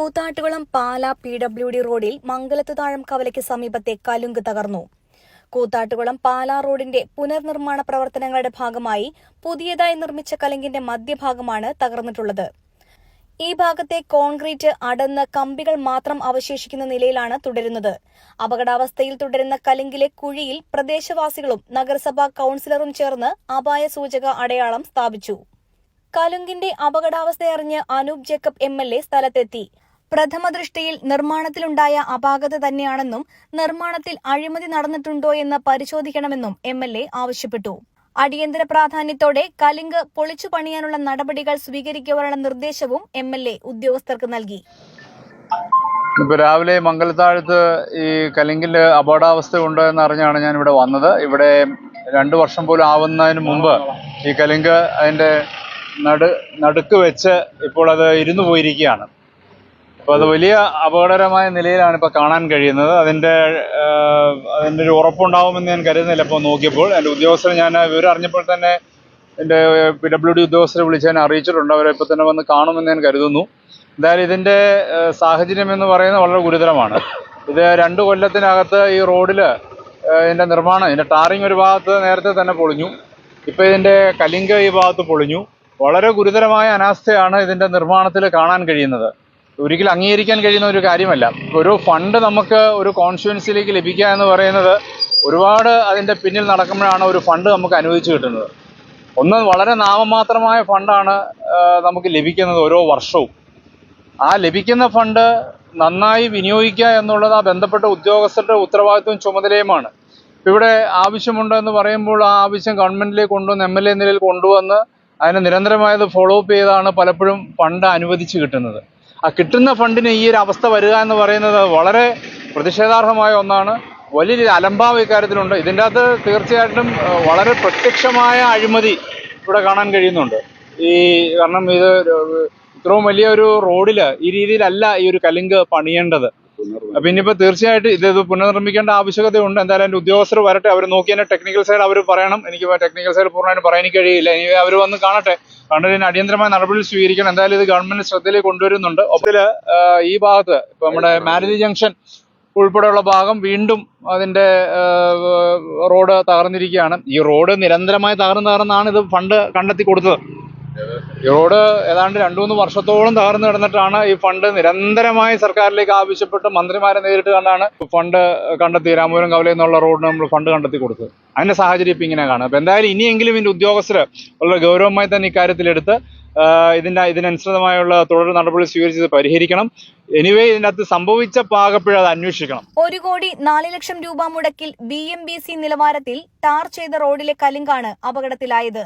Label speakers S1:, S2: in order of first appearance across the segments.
S1: Koothattukulam Pala P W D റോഡിൽ മംഗലത്ത് താഴം കവലയ്ക്ക് സമീപത്തെ കലുങ്ക് തകർന്നു. കൂത്താട്ടുകുളം പാല റോഡിന്റെ പുനർനിർമ്മാണ പ്രവർത്തനങ്ങളുടെ ഭാഗമായി പുതിയതായി നിർമ്മിച്ച കലുങ്കിന്റെ മധ്യഭാഗമാണ് തകർന്നിട്ടുള്ളത്. ഈ ഭാഗത്തെ കോൺക്രീറ്റ് അടന്ന് കമ്പികൾ മാത്രം അവശേഷിക്കുന്ന നിലയിലാണ് തുടരുന്നത്. അപകടാവസ്ഥയിൽ തുടരുന്ന കലുങ്കിലെ കുഴിയിൽ പ്രദേശവാസികളും നഗരസഭാ കൌൺസിലറും ചേർന്ന് അപായ സൂചക അടയാളം സ്ഥാപിച്ചു. കലുങ്കിന്റെ അപകടാവസ്ഥയറിഞ്ഞ് Anoop Jacob M L A സ്ഥലത്തെത്തി. പ്രഥമ ദൃഷ്ടിയിൽ നിർമ്മാണത്തിലുണ്ടായ അപാകത തന്നെയാണെന്നും നിർമ്മാണത്തിൽ അഴിമതി നടന്നിട്ടുണ്ടോ എന്ന് പരിശോധിക്കണമെന്നും എം എൽ എ ആവശ്യപ്പെട്ടു. അടിയന്തര പ്രാധാന്യത്തോടെ കലിങ്ക് പൊളിച്ചു പണിയാനുള്ള നടപടികൾ സ്വീകരിക്കുവാനുള്ള നിർദ്ദേശവും എം എൽ എ ഉദ്യോഗസ്ഥർക്ക് നൽകി.
S2: ഇപ്പൊ രാവിലെ മംഗലത്താഴത്ത് ഈ കലിങ്കിൽ അപകടാവസ്ഥ ഉണ്ടോ എന്ന് അറിഞ്ഞാണ് ഞാൻ ഇവിടെ വന്നത്. ഇവിടെ രണ്ടു വർഷം പോലും ആവുന്നതിന് മുമ്പ് ഈ കലിങ്ക് അതിന്റെ നടു നടുക്ക് വെച്ച് ഇപ്പോൾ അത് ഇരുന്നു പോയിരിക്കുകയാണ്. അപ്പോൾ അത് വലിയ അപകടകരമായ നിലയിലാണ് ഇപ്പോൾ കാണാൻ കഴിയുന്നത്. അതിന്റെ അതിന്റെ ഒരു ഉറപ്പുണ്ടാവുമെന്ന് ഞാൻ കരുതുന്നില്ല. ഇപ്പോൾ നോക്കിയപ്പോൾ എന്റെ ഉദ്യോഗസ്ഥരെ ഞാൻ വിവരം അറിഞ്ഞപ്പോൾ തന്നെ എന്റെ പി ഡബ്ല്യു ഡി ഉദ്യോഗസ്ഥരെ വിളിച്ച് ഞാൻ അറിയിച്ചിട്ടുണ്ട്. അവരെ ഇപ്പോൾ തന്നെ വന്ന് കാണുമെന്ന് ഞാൻ കരുതുന്നു. എന്തായാലും ഇതിന്റെ സാഹചര്യം എന്ന് പറയുന്നത് വളരെ ഗുരുതരമാണ്. ഇത് രണ്ട് കൊല്ലത്തിനകത്ത് ഈ റോഡിൽ ഇതിന്റെ നിർമ്മാണം ഇതിന്റെ ടാറിങ് ഒരു ഭാഗത്ത് നേരത്തെ തന്നെ പൊളിഞ്ഞു. ഇപ്പൊ ഇതിന്റെ കലിംഗ ഈ ഭാഗത്ത് പൊളിഞ്ഞു. വളരെ ഗുരുതരമായ അനാസ്ഥയാണ് ഇതിന്റെ നിർമ്മാണത്തിൽ കാണാൻ കഴിയുന്നത്. ഒരിക്കലും അംഗീകരിക്കാൻ കഴിയുന്ന ഒരു കാര്യമല്ല. ഒരു ഫണ്ട് നമുക്ക് ഒരു കോൺസ്റ്റുവൻസിയിലേക്ക് ലഭിക്കുക എന്ന് പറയുന്നത് ഒരുപാട് അതിന്റെ പിന്നിൽ നടക്കുമ്പോഴാണ് ഒരു ഫണ്ട് നമുക്ക് അനുവദിച്ചു കിട്ടുന്നത്. ഒന്ന് വളരെ നാമമാത്രമായ ഫണ്ടാണ് നമുക്ക് ലഭിക്കുന്നത് ഓരോ വർഷവും. ആ ലഭിക്കുന്ന ഫണ്ട് നന്നായി വിനിയോഗിക്കുക എന്നുള്ളത് ആ ബന്ധപ്പെട്ട ഉദ്യോഗസ്ഥരുടെ ഉത്തരവാദിത്വവും ചുമതലയുമാണ്. ഇവിടെ ആവശ്യമുണ്ട് എന്ന് പറയുമ്പോൾ ആ ആവശ്യം ഗവൺമെന്റിലേക്ക് കൊണ്ടുവന്ന് എം എൽ എ നിലയിൽ കൊണ്ടുവന്ന് അതിനെ നിരന്തരമായത് ഫോളോ അപ്പ് ചെയ്താണ് പലപ്പോഴും ഫണ്ട് അനുവദിച്ച് കിട്ടുന്നത്. ആ കിട്ടുന്ന ഫണ്ടിന് ഈ ഒരു അവസ്ഥ വരിക എന്ന് പറയുന്നത് വളരെ പ്രതിഷേധാർഹമായ ഒന്നാണ്. വലിയ അലംഭാവം ഇക്കാര്യത്തിലുണ്ട്. ഇതിന്റെ അകത്ത് തീർച്ചയായിട്ടും വളരെ പ്രത്യക്ഷമായ അഴിമതി ഇവിടെ കാണാൻ കഴിയുന്നുണ്ട്. ഈ കാരണം ഇത് ഇത്രയും വലിയ ഒരു റോഡിൽ ഈ രീതിയിലല്ല ഈ ഒരു കലിങ്ക് പണിയേണ്ടത്. അപ്പൊ ഇനിയിപ്പോ തീർച്ചയായിട്ടും ഇത് പുനർനിർമ്മിക്കേണ്ട ആവശ്യകതയുണ്ട്. എന്തായാലും അതിന്റെ ഉദ്യോഗസ്ഥർ വരട്ടെ അവർ നോക്കി ടെക്നിക്കൽ സൈഡ് അവർ പറയണം. എനിക്ക് ടെക്നിക്കൽ സൈഡ് പൂർണമായിട്ട് പറയാൻ കഴിയില്ല. ഇനി അവർ വന്ന് കാണട്ടെ. കണ്ടതിന് ഇതിന് അടിയന്തരമായ നടപടികൾ സ്വീകരിക്കണം. എന്തായാലും ഇത് ഗവൺമെന്റ് ശ്രദ്ധയിലേക്ക് കൊണ്ടുവരുന്നുണ്ട്. ഒപ്പത്തിൽ ഈ ഭാഗത്ത് ഇപ്പൊ നമ്മുടെ മാരുതി ജംഗ്ഷൻ ഉൾപ്പെടെയുള്ള ഭാഗം വീണ്ടും അതിന്റെ റോഡ് തകർന്നിരിക്കുകയാണ്. ഈ റോഡ് നിരന്തരമായി തകർന്ന് തകർന്നാണ് ഇത് ഫണ്ട് കണ്ടെത്തി കൊടുത്തത്. ഈ റോഡ് ഏതാണ്ട് രണ്ടു മൂന്ന് വർഷത്തോളം തകർന്നു കിടന്നിട്ടാണ് ഈ ഫണ്ട് നിരന്തരമായി സർക്കാരിലേക്ക് ആവശ്യപ്പെട്ട് മന്ത്രിമാരെ നേരിട്ട് കണ്ടാണ് ഫണ്ട് കണ്ടെത്തി രാമപുരം കവലയിൽ നിന്നുള്ള റോഡിന് നമ്മൾ ഫണ്ട് കണ്ടെത്തി കൊടുത്തത്. അതിന്റെ സാഹചര്യം ഇപ്പൊ ഇങ്ങനെ കാണാം. അപ്പൊ എന്തായാലും ഇനിയെങ്കിലും ഇതിന്റെ ഉദ്യോഗസ്ഥര് വളരെ ഗൗരവമായി തന്നെ ഇക്കാര്യത്തിലെടുത്ത് ഇതിന്റെ ഇതിനനുസൃതമായുള്ള തുടർ നടപടി സ്വീകരിച്ചത് പരിഹരിക്കണം. എനിവേ ഇതിനകത്ത് സംഭവിച്ച പാകപ്പിഴ അത് അന്വേഷിക്കണം.
S1: ഒരു കോടി നാല് ലക്ഷം രൂപ മുടക്കിൽ ബി നിലവാരത്തിൽ ടാർ ചെയ്ത റോഡിലെ കലിങ്കാണ് അപകടത്തിലായത്.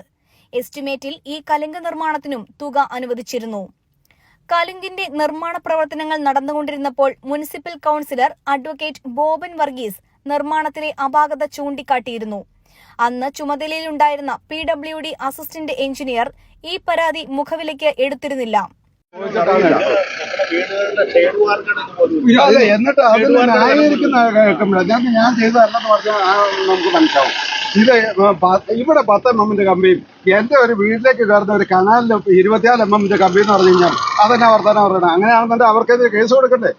S1: എസ്റ്റിമേറ്റിൽ ഈ കലുങ്ക് നിർമ്മാണത്തിനും തുക അനുവദിച്ചിരുന്നു. കലുങ്കിന്റെ നിർമ്മാണ പ്രവർത്തനങ്ങൾ നടന്നുകൊണ്ടിരുന്നപ്പോൾ municipal councillor advocate Boban Varghese നിർമ്മാണത്തിലെ അപാകത ചൂണ്ടിക്കാട്ടിയിരുന്നു. അന്ന് ചുമതലയിലുണ്ടായിരുന്ന P W D assistant engineer ഈ പരാതി മുഖവിലയ്ക്ക് എടുത്തിരുന്നില്ല.
S3: എന്നിട്ട് ഞാൻ ചെയ്തതല്ലെന്ന് പറഞ്ഞാൽ നമുക്ക് മനസ്സിലാവും. ഇത് ഇവിടെ പത്ത് എം എമ്മിന്റെ കമ്പിയും എന്റെ ഒരു വീട്ടിലേക്ക് കയറുന്ന ഒരു കനാലിൽ ഇരുപത്തിനാല് എം എമ്മിന്റെ കമ്പി എന്ന് പറഞ്ഞു കഴിഞ്ഞാൽ അതെന്നാ വർത്തമാനം പറയണം അങ്ങനെയാണെന്നുണ്ടെങ്കിൽ അവർക്കെതിരെ കേസ് കൊടുക്കണ്ടേ?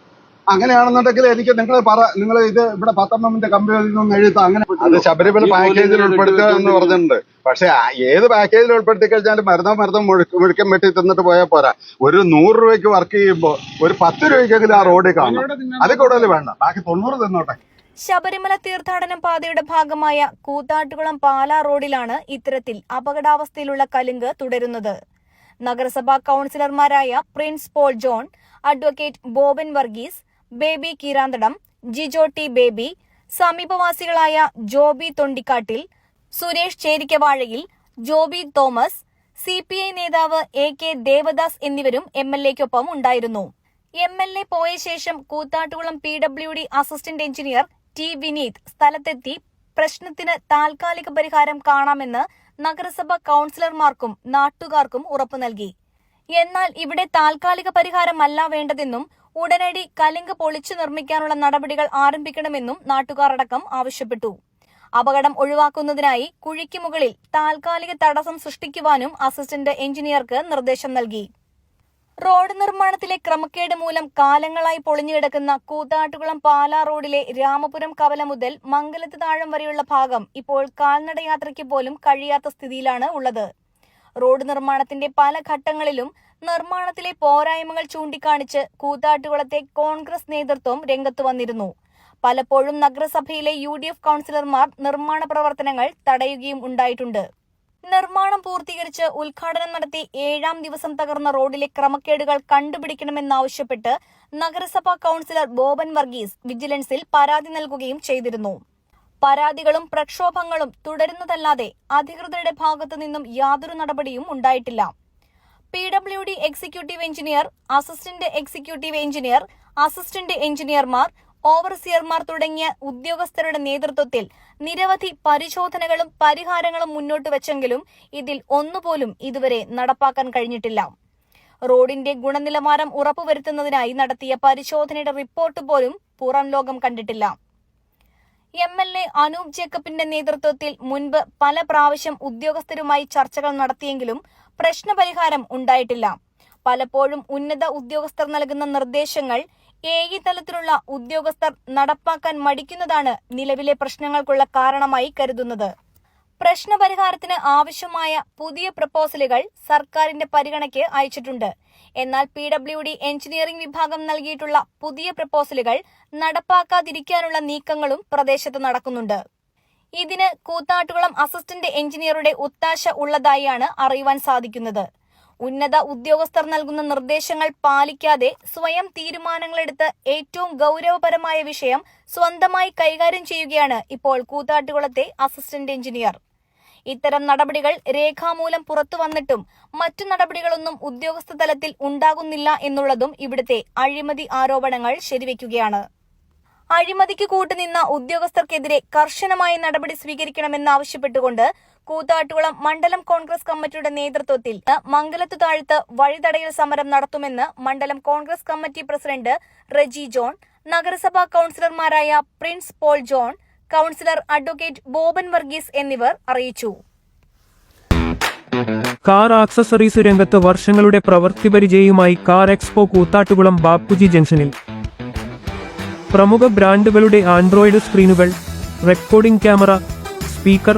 S3: അങ്ങനെയാണെന്നുണ്ടെങ്കിൽ എനിക്ക് നിങ്ങൾ പറ നിങ്ങൾ ഇത് ഇവിടെ പത്ത് എം എമ്മിന്റെ കമ്പി നിന്ന് എഴുതാം അങ്ങനെ അത് ശബരിമല പാക്കേജിൽ ഉൾപ്പെടുത്തുക എന്ന് പറഞ്ഞിട്ടുണ്ട്. പക്ഷെ ഏത് പാക്കേജിൽ ഉൾപ്പെടുത്തി കഴിഞ്ഞാലും മരുന്നോ മരുന്നോ മുഴുക്കൻ മുഴുക്കം വെട്ടി തിന്നിട്ട് പോയാൽ പോരാ. ഒരു നൂറ് രൂപയ്ക്ക് വർക്ക് ചെയ്യുമ്പോൾ ഒരു പത്ത് രൂപയ്ക്കെങ്കിലും ആ റോഡിൽ കാണണം. അത് കൂടുതൽ വേണ്ട. ബാക്കി തൊണ്ണൂറ് തിന്നോട്ടെ.
S1: ശബരിമല തീർത്ഥാടന പാതയുടെ ഭാഗമായ കൂത്താട്ടുകുളം പാലാ റോഡിലാണ് ഇത്തരത്തിൽ അപകടാവസ്ഥയിലുള്ള കലുങ്ക് തുടരുന്നത്. നഗരസഭാ കൌൺസിലർമാരായ Prince Paul John advocate Boban Varghese Baby Keeranthadam Jijo T Baby സമീപവാസികളായ Joby Thondikkattil Suresh Cherikkavazhayil Joby Thomas C P I നേതാവ് എ കെ ദേവദാസ് എന്നിവരും എം എൽ എക്കൊപ്പം ഉണ്ടായിരുന്നു. എം എൽ എ പോയ ശേഷം Koothattukulam P W D assistant engineer T Vineeth സ്ഥലത്തെത്തി പ്രശ്നത്തിന് താൽക്കാലിക പരിഹാരം കാണാമെന്ന് നഗരസഭ കൌൺസിലർമാർക്കും നാട്ടുകാർക്കും ഉറപ്പു നൽകി. എന്നാൽ ഇവിടെ താൽക്കാലിക പരിഹാരമല്ല വേണ്ടതെന്നും ഉടനടി കലിങ്ക് പൊളിച്ചു നിർമ്മിക്കാനുള്ള നടപടികൾ ആരംഭിക്കണമെന്നും നാട്ടുകാർ അടക്കം ആവശ്യപ്പെട്ടു. അപകടം ഒഴിവാക്കുന്നതിനായി കുഴിക്ക് മുകളിൽ താൽക്കാലിക തടസ്സം സൃഷ്ടിക്കുവാനും അസിസ്റ്റന്റ് എഞ്ചിനീയർക്ക് നിർദ്ദേശം നൽകി. റോഡ് നിർമ്മാണത്തിലെ ക്രമക്കേട് മൂലം കാലങ്ങളായി പൊളിഞ്ഞുകിടക്കുന്ന കൂത്താട്ടുകുളം പാലാ റോഡിലെ രാമപുരം കവല മുതൽ മംഗലത്ത് താഴം വരെയുള്ള ഭാഗം ഇപ്പോൾ കാൽനടയാത്രയ്ക്ക് പോലും കഴിയാത്ത സ്ഥിതിയിലാണ് ഉള്ളത്. റോഡ് നിർമ്മാണത്തിന്റെ പല ഘട്ടങ്ങളിലും നിർമ്മാണത്തിലെ പോരായ്മകൾ ചൂണ്ടിക്കാണിച്ച് കൂത്താട്ടുകുളത്തെ കോൺഗ്രസ് നേതൃത്വം രംഗത്തു വന്നിരുന്നു. പലപ്പോഴും നഗരസഭയിലെ യു കൌൺസിലർമാർ നിർമ്മാണ പ്രവർത്തനങ്ങൾ തടയുകയും ഉണ്ടായിട്ടുണ്ട്. നിർമ്മാണം പൂർത്തീകരിച്ച് ഉദ്ഘാടനം നടത്തി ഏഴാം ദിവസം തകർന്ന റോഡിലെ ക്രമക്കേടുകൾ കണ്ടുപിടിക്കണമെന്നാവശ്യപ്പെട്ട് നഗരസഭാ കൌൺസിലർ ബോബൻ വർഗീസ് വിജിലൻസിൽ പരാതി നൽകുകയും ചെയ്തിരുന്നു. പരാതികളും പ്രക്ഷോഭങ്ങളും തുടരുന്നതല്ലാതെ അധികൃതരുടെ ഭാഗത്തു നിന്നും യാതൊരു നടപടിയും ഉണ്ടായിട്ടില്ല. P W D executive engineer assistant executive engineer assistant എഞ്ചിനീയർമാർ ഓവർസിയർമാർ തുടങ്ങിയ ഉദ്യോഗസ്ഥരുടെ നേതൃത്വത്തിൽ നിരവധി പരിശോധനകളും പരിഹാരങ്ങളും മുന്നോട്ട് വെച്ചെങ്കിലും ഇതിൽ ഒന്നുപോലും ഇതുവരെ നടപ്പാക്കാൻ കഴിഞ്ഞിട്ടില്ല. റോഡിന്റെ ഗുണനിലവാരം ഉറപ്പുവരുത്തുന്നതിനായി നടത്തിയ പരിശോധനയുടെ റിപ്പോർട്ട് പോലും പുറം ലോകം കണ്ടിട്ടില്ല. എം എൽ എ അനൂപ് ജേക്കബിന്റെ നേതൃത്വത്തിൽ മുൻപ് പല പ്രാവശ്യം ഉദ്യോഗസ്ഥരുമായി ചർച്ചകൾ നടത്തിയെങ്കിലും പ്രശ്നപരിഹാരം ഉണ്ടായിട്ടില്ല. പലപ്പോഴും ഉന്നത ഉദ്യോഗസ്ഥർ നൽകുന്ന നിർദ്ദേശങ്ങൾ ഏകി തലത്തിലുള്ള ഉദ്യോഗസ്ഥർ നടപ്പാക്കാൻ മടിക്കുന്നതാണ് നിലവിലെ പ്രശ്നങ്ങൾക്കുള്ള കാരണമായി കരുതുന്നത്. പ്രശ്നപരിഹാരത്തിന് ആവശ്യമായ പുതിയ പ്രപ്പോസലുകൾ സർക്കാരിന്റെ പരിഗണയ്ക്ക് അയച്ചിട്ടുണ്ട്. എന്നാൽ പി ഡബ്ല്യു ഡി എഞ്ചിനീയറിംഗ് വിഭാഗം നൽകിയിട്ടുള്ള പുതിയ പ്രപ്പോസലുകൾ നടപ്പാക്കാതിരിക്കാനുള്ള നീക്കങ്ങളും പ്രദേശത്ത് നടക്കുന്നുണ്ട്. ഇതിന് കൂത്താട്ടുകുളം അസിസ്റ്റന്റ് എഞ്ചിനീയറുടെ ഒത്താശ ഉള്ളതായാണ് അറിയുവാൻ സാധിക്കുന്നത്. ഉന്നത ഉദ്യോഗസ്ഥർ നൽകുന്ന നിർദ്ദേശങ്ങൾ പാലിക്കാതെ സ്വയം തീരുമാനങ്ങളെടുത്ത് ഏറ്റവും ഗൗരവപരമായ വിഷയം സ്വന്തമായി കൈകാര്യം ചെയ്യുകയാണ് ഇപ്പോൾ കൂത്താട്ടുകുളത്തെ അസിസ്റ്റന്റ് എഞ്ചിനീയർ. ഇത്തരം നടപടികൾ രേഖാമൂലം പുറത്തു വന്നിട്ടും മറ്റു നടപടികളൊന്നും ഉദ്യോഗസ്ഥ തലത്തിൽ ഉണ്ടാകുന്നില്ല എന്നുള്ളതും ഇവിടുത്തെ അഴിമതി ആരോപണങ്ങൾ ശരിവയ്ക്കുകയാണ് അഴിമതിക്ക് കൂട്ടുനിന്ന ഉദ്യോഗസ്ഥർക്കെതിരെ കർശനമായ നടപടി സ്വീകരിക്കണമെന്നാവശ്യപ്പെട്ടുകൊണ്ട് കൂത്താട്ടുകുളം മണ്ഡലം കോൺഗ്രസ് കമ്മിറ്റിയുടെ നേതൃത്വത്തിൽ മംഗലത്തു താഴ്ത്ത് വഴിതടയൽ സമരം നടത്തുമെന്ന് മണ്ഡലം കോൺഗ്രസ് കമ്മിറ്റി പ്രസിഡന്റ് റെജി ജോൺ നഗരസഭാ കൌൺസിലർമാരായ പ്രിൻസ് പോൾ ജോൺ കൌൺസിലർ അഡ്വക്കേറ്റ് ബോബൻ വർഗീസ് എന്നിവർ അറിയിച്ചു.
S4: കാർ ആക്സസറീസ് രംഗത്ത് വർഷങ്ങളുടെ പ്രവൃത്തി പരിചയവുമായി കാർ എക്സ്പോ കൂത്താട്ടുകുളം ബാപ്പുജി ജംഗ്ഷനിൽ. പ്രമുഖ ബ്രാൻഡുകളുടെ ആൻഡ്രോയിഡ് സ്ക്രീനുകൾ recording camera speaker